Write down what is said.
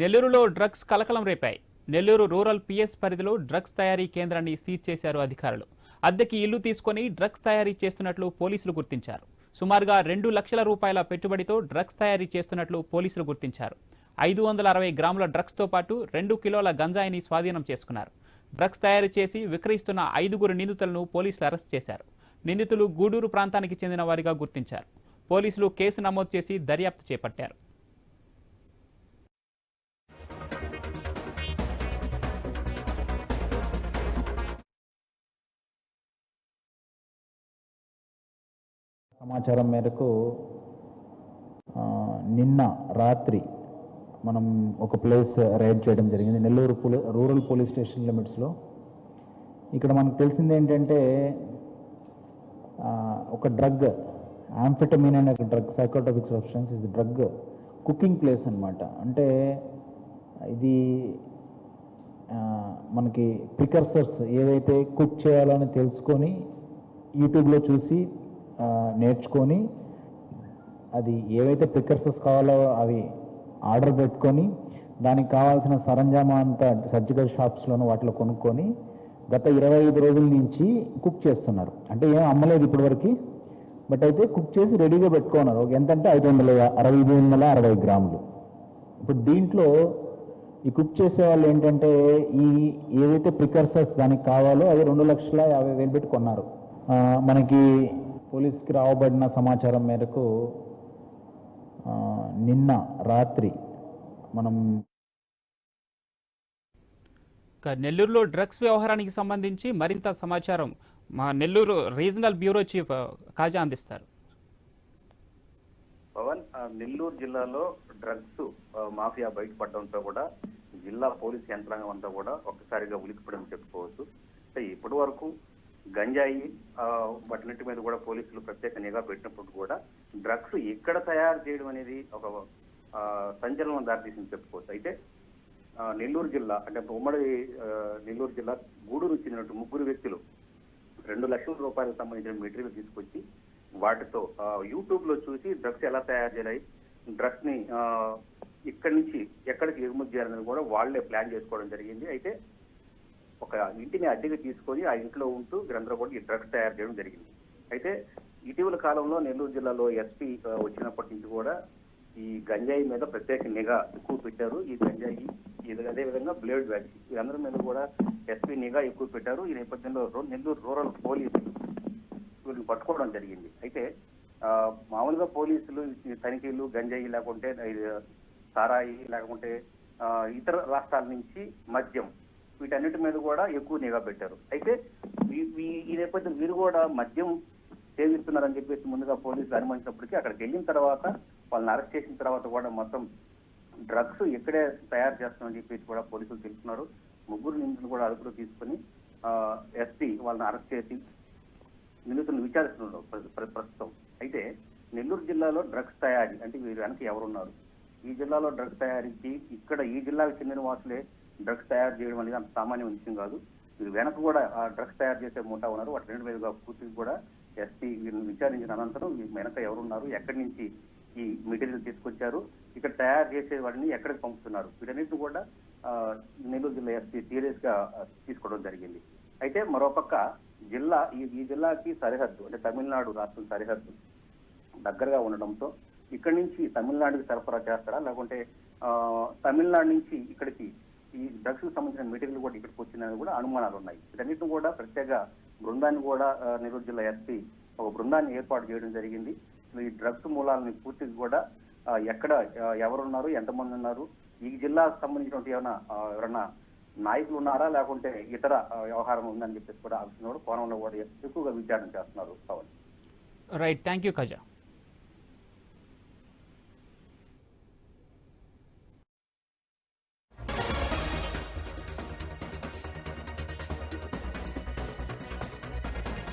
నెల్లూరులో డ్రగ్స్ కలకలం రేపాయి. నెల్లూరు రూరల్ పిఎస్ పరిధిలో డ్రగ్స్ తయారీ కేంద్రాన్ని సీజ్ చేశారు అధికారులు. అద్దెకి ఇల్లు తీసుకొని డ్రగ్స్ తయారీ చేస్తున్నట్లు పోలీసులు గుర్తించారు. సుమారుగా రెండు లక్షల రూపాయల పెట్టుబడితో డ్రగ్స్ తయారీ చేస్తున్నట్లు పోలీసులు గుర్తించారు. ఐదు వందల అరవై గ్రాముల డ్రగ్స్తో పాటు రెండు కిలోల గంజాయిని స్వాధీనం చేసుకున్నారు. డ్రగ్స్ తయారు చేసి విక్రయిస్తున్న ఐదుగురు నిందితులను పోలీసులు అరెస్ట్ చేశారు. నిందితులు గూడూరు ప్రాంతానికి చెందిన వారిగా గుర్తించారు. పోలీసులు కేసు నమోదు చేసి దర్యాప్తు చేపట్టారు. సమాచారం మేరకు నిన్న రాత్రి మనం ఒక ప్లేస్ రైడ్ చేయడం జరిగింది. నెల్లూరు పోలీ రూరల్ పోలీస్ స్టేషన్ లిమిట్స్లో. ఇక్కడ మనకు తెలిసింది ఏంటంటే ఒక డ్రగ్ ఆంఫిటమిన్ అనే ఒక డ్రగ్ సైకోటోపిక్ సబ్స్టెన్స్ ఇది డ్రగ్ కుకింగ్ ప్లేస్ అన్నమాట. అంటే ఇది మనకి ప్రికర్సర్స్ ఏదైతే కుక్ చేయాలని తెలుసుకొని యూట్యూబ్లో చూసి నేర్చుకొని అది ఏవైతే ప్రికర్సర్స్ కావాలో అవి ఆర్డర్ పెట్టుకొని దానికి కావాల్సిన సరంజామా అంతా సర్జికల్ షాప్స్లోనూ వాటిలో కొనుక్కొని గత ఇరవై ఐదు రోజుల నుంచి కుక్ చేస్తున్నారు. అంటే ఏం అమ్మలేదు ఇప్పటివరకు బట్ అయితే కుక్ చేసి రెడీగా పెట్టుకున్నారు. ఎంతంటే ఐదు వందల అరవై ఐదు వందల అరవై గ్రాములు. ఇప్పుడు దీంట్లో ఈ కుక్ చేసే వాళ్ళు ఏంటంటే ఈ ఏవైతే ప్రికర్సర్స్ దానికి కావాలో అవి రెండు లక్షల యాభై వేలు పెట్టి కొన్నారు. మనకి పోలీస్కి రావబడిన సమాచారం మేరకు నిన్న రాత్రి మనం నెల్లూరులో డ్రగ్స్ వ్యవహారానికి సంబంధించి మరింత సమాచారం మా Nellore regional bureau chief Khaja అందిస్తారు. పవన్ నెల్లూరు జిల్లాలో డ్రగ్స్ మాఫియా బయటపడడంతో కూడా జిల్లా పోలీస్ యంత్రాంగం అంతా కూడా ఒక్కసారిగా ఉలికిపడని చెప్పుకోవచ్చు. అంటే ఇప్పటి వరకు గంజాయి ఆ, మీద కూడా పోలీసులు ప్రత్యేక నిఘా పెట్టినప్పుడు కూడా డ్రగ్స్ ఎక్కడ తయారు చేయడం అనేది ఒక సంచలనం దారితీసింది చెప్పుకోవచ్చు. అయితే నెల్లూరు జిల్లా అంటే ఉమ్మడి నెల్లూరు జిల్లా గూడూరు చెందినట్టు ముగ్గురు వ్యక్తులు రెండు లక్షల రూపాయలకు సంబంధించిన మెటీరియల్ తీసుకొచ్చి వాటితో యూట్యూబ్లో యూట్యూబ్లో చూసి డ్రగ్స్ ఎలా తయారు చేయాలి డ్రగ్స్ని ఇక్కడి నుంచి ఎక్కడికి ఎగుమతి చేయాలనేది కూడా వాళ్ళే ప్లాన్ చేసుకోవడం జరిగింది. అయితే ఒక ఇంటిని అద్దెకి తీసుకొని ఆ ఇంట్లో ఉంటూ వీరందరూ కూడా ఈ డ్రగ్స్ తయారు చేయడం జరిగింది. అయితే ఇటీవల కాలంలో నెల్లూరు జిల్లాలో ఎస్పీ వచ్చినప్పటి నుంచి కూడా ఈ గంజాయి మీద ప్రత్యేక నిఘా ఎక్కువ పెట్టారు. ఈ గంజాయి ఇది అదే విధంగా బ్లేడ్ వ్యాక్స్ వీరందరి మీద కూడా ఎస్పీ నిఘా ఎక్కువ పెట్టారు. ఈ నేపథ్యంలో నెల్లూరు రూరల్ పోలీసులు వీళ్ళని పట్టుకోవడం జరిగింది. అయితే మామూలుగా పోలీసులు తనిఖీలు గంజాయి లేకుంటే సారాయి లేకుంటే ఇతర రాష్ట్రాల నుంచి మద్యం వీటన్నిటి మీద కూడా ఎక్కువ నిఘా పెట్టారు. అయితే ఈ- నేపథ్యం వీరు కూడా మద్యం సేవిస్తున్నారని చెప్పేసి ముందుగా పోలీసులు అనుమానించినప్పటికీ అక్కడికి వెళ్ళిన తర్వాత వాళ్ళని అరెస్ట్ చేసిన తర్వాత కూడా మొత్తం డ్రగ్స్ ఇక్కడే తయారు చేస్తామని చెప్పేసి కూడా పోలీసులు తెలుసుకున్నారు ముగ్గురు నిందితులు కూడా అదుపులో తీసుకుని ఎస్పీ వాళ్ళని అరెస్ట్ చేసి నిందితులను విచారిస్తున్నారు ప్ర- ప్రస్తుతం. అయితే నెల్లూరు జిల్లాలో డ్రగ్స్ తయారీ అంటే వీరు వెనక ఎవరున్నారు? ఈ జిల్లాలో డ్రగ్స్ తయారీకి ఇక్కడ ఈ జిల్లాకు చెందిన వాసులే డ్రగ్స్ తయారు చేయడం అనేది అంత సామాన్య విషయం కాదు. వీరు వెనక కూడా ఆ డ్రగ్స్ తయారు చేసే ముఠా ఉన్నారు. వాటి రెండు మీదుగా పూర్తికి కూడా ఎస్పీ వీరిని విచారించిన అనంతరం వెనక ఎవరున్నారు ఎక్కడి నుంచి ఈ మెటీరియల్ తీసుకొచ్చారు ఇక్కడ తయారు చేసే వాటిని ఎక్కడికి పంపుతున్నారు వీటన్నిటిని కూడా నెల్లూరు జిల్లా ఎస్పీ సీరియస్గా తీసుకోవడం జరిగింది. అయితే మరోపక్క జిల్లా ఈ ఈ జిల్లాకి సరిహద్దు అంటే తమిళనాడు రాష్ట్రం సరిహద్దు దగ్గరగా ఉండడంతో ఇక్కడి నుంచి తమిళనాడుకి సరఫరా చేస్తారా? లేకుంటే తమిళనాడు నుంచి ఇక్కడికి ఈ డ్రగ్స్కు సంబంధించిన మెటీరియల్ కూడా ఇక్కడికి వచ్చిందని కూడా అనుమానాలు ఉన్నాయి. వీటన్నిటిని కూడా ప్రత్యేక బృందాన్ని కూడా నెల్లూరు జిల్లా ఎస్పీ ఒక బృందాన్ని ఏర్పాటు చేయడం జరిగింది. ఈ డ్రగ్స్ మూలాలని పూర్తిగా కూడా ఎక్కడ ఎవరున్నారు ఎంతమంది ఉన్నారు ఈ జిల్లాకు సంబంధించినటువంటి ఏమైనా ఎవరైనా నాయకులు ఉన్నారా లేకుంటే ఇతర వ్యవహారం ఉందని చెప్పేసి కూడా ఆ విషయంలో కూడా కోణంలో కూడా ఎక్కువగా విచారణ చేస్తున్నారు Pavan. Right thank you Khaja